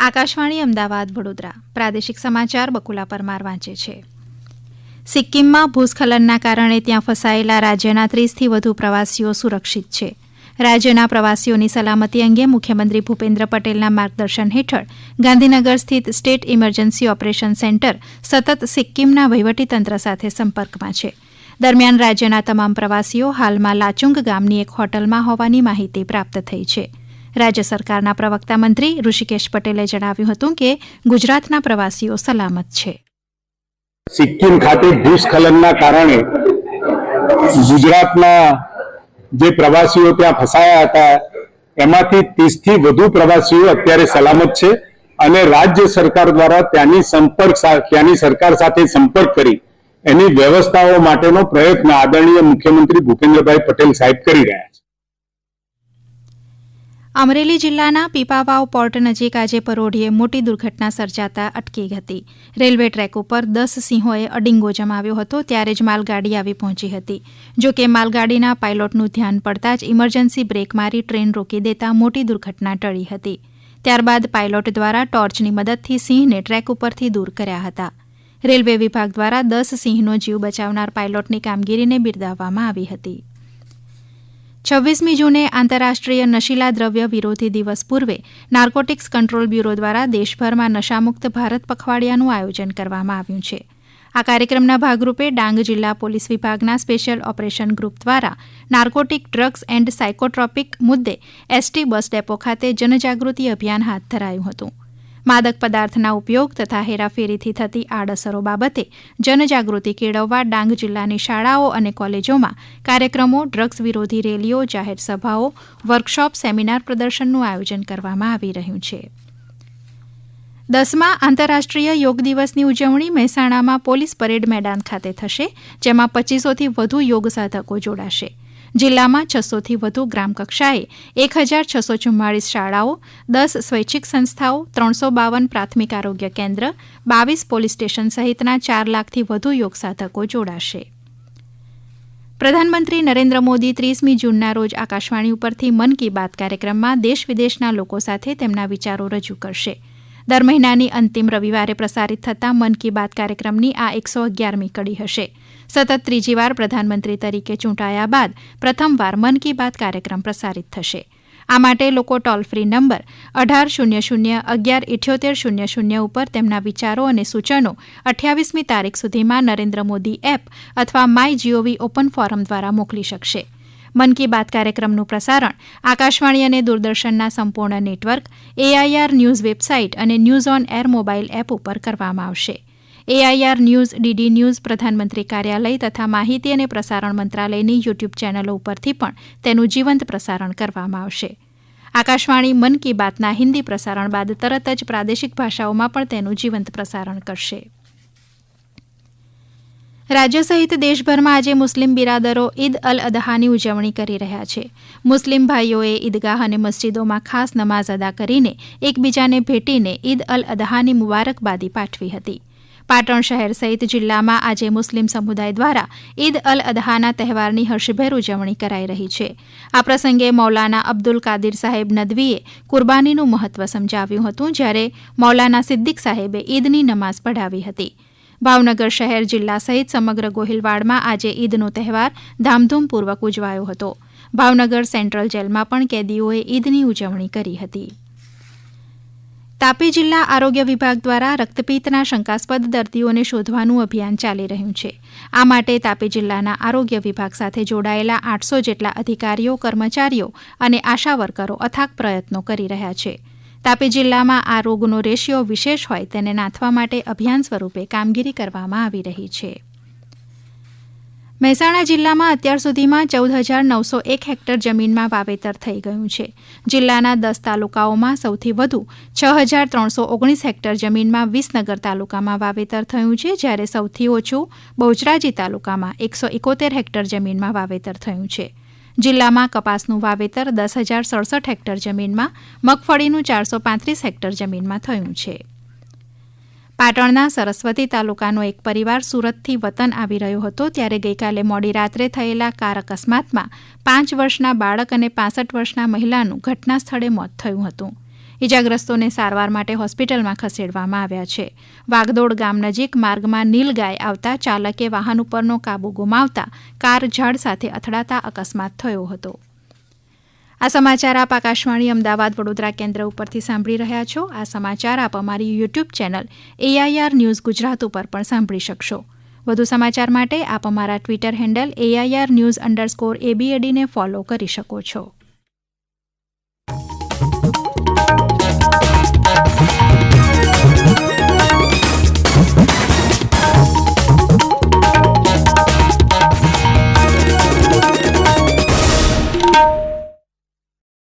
આકાશવાણી અમદાવાદ, વડોદરા. પ્રાદેશિક સમાચાર બકુલા પરમાર વાંચે છે. સિક્કિમમાં ભૂસ્ખલનના કારણે ત્યાં ફસાયેલા રાજ્યના ત્રીસથી વધુ પ્રવાસીઓ સુરક્ષિત છે. રાજ્યના પ્રવાસીઓની સલામતી અંગે મુખ્યમંત્રી ભૂપેન્દ્ર પટેલના માર્ગદર્શન હેઠળ ગાંધીનગર સ્થિત સ્ટેટ ઇમરજન્સી ઓપરેશન સેન્ટર સતત સિક્કિમના વહીવટીતંત્ર સાથે સંપર્કમાં છે. દરમિયાન રાજ્યના તમામ પ્રવાસીઓ હાલમાં લાચુંગ ગામની એક હોટલમાં હોવાની માહિતી પ્રાપ્ત થઈ છે. રાજ્ય સરકારના પ્રવક્તા મંત્રી ઋષિકેશ પટેલે જણાવ્યું હતું કે ગુજરાતના પ્રવાસીઓ સલામત છે. સિક્કિમ ખાતે ભૂસ્ખલનના કારણે ગુજરાતના જે પ્રવાસીઓ ત્યાં ફસાયા હતા, એમાંથી ત્રીસથી વધુ પ્રવાસીઓ અત્યારે સલામત છે અને રાજ્ય સરકાર દ્વારા ત્યાંની સંપર્ક ત્યાંની સરકાર સાથે સંપર્ક કરી એની વ્યવસ્થાઓ માટેનો પ્રયત્ન આદરણીય મુખ્યમંત્રી ભૂપેન્દ્રભાઈ પટેલ સાહેબ કરી રહ્યા છે. અમરેલી જિલ્લાના પીપાવાવ પોર્ટ નજીક આજે પરોઢીએ મોટી દુર્ઘટના સર્જાતા અટકી હતી. રેલવે ટ્રેક ઉપર દસ સિંહોએ અડિંગો જમાવ્યો હતો, ત્યારે જ માલગાડી આવી પહોંચી હતી. જો કે માલગાડીના પાયલોટનું ધ્યાન પડતા જ ઇમરજન્સી બ્રેક મારી ટ્રેન રોકી દેતા મોટી દુર્ઘટના ટળી હતી. ત્યારબાદ પાયલોટ દ્વારા ટોર્ચની મદદથી સિંહને ટ્રેક ઉપરથી દૂર કર્યા હતા. રેલવે વિભાગ દ્વારા દસ સિંહનો જીવ બચાવનાર પાયલોટની કામગીરીને બિરદાવવામાં આવી હતી. છવ્વીસમી જૂને આંતરરાષ્ટ્રીય નશીલા દ્રવ્ય વિરોધી દિવસ પૂર્વે નાર્કોટિક્સ કંટ્રોલ બ્યુરો દ્વારા દેશભરમાં નશામુક્ત ભારત પખવાડિયાનું આયોજન કરવામાં આવ્યું છે. આ કાર્યક્રમના ભાગરૂપે ડાંગ જિલ્લા પોલીસ વિભાગના સ્પેશિયલ ઓપરેશન ગ્રુપ દ્વારા નાર્કોટિક ડ્રગ્સ એન્ડ સાયકોટ્રોપિક મુદ્દે એસટી બસ ડેપો ખાતે જનજાગૃતિ અભિયાન હાથ ધરાયું હતું. માદક પદાર્થના ઉપયોગ તથા હેરાફેરીથી થતી આડઅસરો બાબતે જનજાગૃતિ કેળવવા ડાંગ જિલ્લાની શાળાઓ અને કોલેજોમાં કાર્યક્રમો, ડ્રગ્સ વિરોધી રેલીઓ, જાહેર સભાઓ, વર્કશોપ, સેમિનાર પ્રદર્શનનું આયોજન કરવામાં આવી રહ્યું છે. દસમા આંતરરાષ્ટ્રીય યોગ દિવસની ઉજવણી મહેસાણામાં પોલીસ પરેડ મેદાન ખાતે થશે, જેમાં પચીસોથી વધુ યોગ સાધકો જોડાશે. જિલ્લામાં છસોથી વધુ ગ્રામકક્ષાએ એક હજાર છસો ચુમ્માળીસ શાળાઓ, દસ સ્વૈચ્છિક સંસ્થાઓ, ત્રણસો બાવન પ્રાથમિક આરોગ્ય કેન્દ્ર, બાવીસ પોલીસ સ્ટેશન સહિતના ચાર લાખથી વધુ યોગ સાધકો જોડાશે. પ્રધાનમંત્રી નરેન્દ્ર મોદી ત્રીસમી જૂનના રોજ આકાશવાણી ઉપરથી મન કી બાત કાર્યક્રમમાં દેશ વિદેશના લોકો સાથે તેમના વિચારો રજૂ કરશે. દર મહિનાની અંતિમ રવિવારે પ્રસારિત થતા મન કી બાત કાર્યક્રમની આ એકસો અગિયારમી કડી હશે. સતત ત્રીજીવાર પ્રધાનમંત્રી તરીકે ચૂંટાયા બાદ પ્રથમવાર મન કી બાત કાર્યક્રમ પ્રસારિત થશે. આ માટે લોકો ટોલ ફ્રી નંબર અઢાર શૂન્ય શૂન્ય અગિયાર ઇઠ્યોતેર શૂન્ય શૂન્ય ઉપર તેમના વિચારો અને સૂચનો અઠ્યાવીસમી તારીખ સુધીમાં નરેન્દ્ર મોદી એપ અથવા my G O V open forum દ્વારા મોકલી શકશે. મન કી બાત કાર્યક્રમનું પ્રસારણ, આકાશવાણી અને દૂરદર્શનના સંપૂર્ણ નેટવર્ક એઆઈઆર ન્યૂઝ વેબસાઇટ અને news on air mobile app ઉપર કરવામાં આવશે. એઆઈઆર ન્યૂઝ ડીડી ન્યૂઝ, પ્રધાનમંત્રી કાર્યાલય તથા માહિતી અને પ્રસારણ મંત્રાલયની યુટ્યુબ ચેનલો ઉપરથી પણ તેનું જીવંત પ્રસારણ કરવામાં આવશે. આકાશવાણી મન કી બાતના હિન્દી પ્રસારણ બાદ તરત જ પ્રાદેશિક ભાષાઓમાં પણ તેનું જીવંત પ્રસારણ કરશે. રાજ્ય સહિત દેશભરમાં આજે મુસ્લિમ બિરાદરો ઈદ અલ અદહાની ઉજવણી કરી રહ્યા છે. મુસ્લિમ ભાઈઓએ ઈદગાહ અને મસ્જિદોમાં ખાસ નમાઝ અદા કરીને એકબીજાને ભેટીને ઈદ અલ અદહાની મુબારકબાદી પાઠવી હતી. પાટણ શહેર સહિત જિલ્લામાં આજે મુસ્લિમ સમુદાય દ્વારા ઈદ અલ અદહાના તહેવારની હર્ષભેર ઉજવણી કરાઈ રહી છે. આ પ્રસંગે મૌલાના અબ્દુલ કાદિર સાહેબ નદવીએ કુરબાનીનું મહત્વ સમજાવ્યું હતું, જ્યારે મૌલાના સિદ્દીક સાહેબે ઈદની નમાઝ પઢાવી હતી. ભાવનગર શહેર જિલ્લા સહિત સમગ્ર ગોહિલવાડમાં આજે ઈદનો તહેવાર ધામધૂમપૂર્વક ઉજવાયો હતો. ભાવનગર સેન્ટ્રલ જેલમાં પણ કેદીઓએ ઈદની ઉજવણી કરી હતી. તાપી જિલ્લા આરોગ્ય વિભાગ દ્વારા રક્તપિત્તના શંકાસ્પદ દર્દીઓને શોધવાનું અભિયાન ચાલી રહ્યું છે. આ માટે તાપી જિલ્લાના આરોગ્ય વિભાગ સાથે જોડાયેલા આઠસો જેટલા અધિકારીઓ, કર્મચારીઓ અને આશા વર્કરો અથાગ પ્રયત્નો કરી રહ્યા છે. તાપી જિલ્લામાં આ રોગનો રેશિયો વિશેષ હોય તેને નાથવા માટે અભિયાન સ્વરૂપે કામગીરી કરવામાં આવી રહી છે. મહેસાણા જિલ્લામાં અત્યાર સુધીમાં ચૌદ હજાર નવસો એક હેક્ટર જમીનમાં વાવેતર થઈ ગયું છે. જિલ્લાના દસ તાલુકાઓમાં સૌથી વધુ છ હજાર ત્રણસો ઓગણીસ હેક્ટર જમીનમાં વિસનગર તાલુકામાં વાવેતર થયું છે, જ્યારે સૌથી ઓછું બહુચરાજી તાલુકામાં એકસો એકોતેર હેક્ટર જમીનમાં વાવેતર થયું છે. જિલ્લામાં કપાસનું વાવેતર દસ હજાર સડસઠ હેક્ટર જમીનમાં, મગફળીનું ચારસો પાંત્રીસ હેક્ટર જમીનમાં થયું છે. પાટણના સરસ્વતી તાલુકાનો એક પરિવાર સુરતથી વતન આવી રહ્યો હતો ત્યારે ગઈકાલે મોડી રાત્રે થયેલા કાર અકસ્માતમાં પાંચ વર્ષના બાળક અને પાસઠ વર્ષના મહિલાનું ઘટના સ્થળે મોત થયું હતું. ઇજાગ્રસ્તોને સારવાર માટે હોસ્પિટલમાં ખસેડવામાં આવ્યા છે. વાગદોડ ગામ નજીક માર્ગમાં નીલગાય આવતા ચાલકે વાહન ઉપરનો કાબુ ગુમાવતા કાર ઝાડ સાથે અથડાતા અકસ્માત થયો હતો. આ સમાચાર આપ આકાશવાણી અમદાવાદ વડોદરા કેન્દ્ર ઉપરથી સાંભળી રહ્યા છો. આ સમાચાર આપ અમારી YouTube channel AIR news Gujarat ઉપર પણ સાંભળી શકશો. વધુ સમાચાર માટે આપ અમારા Twitter handle AIR news underscore એબીએડીને follow કરી શકો છો.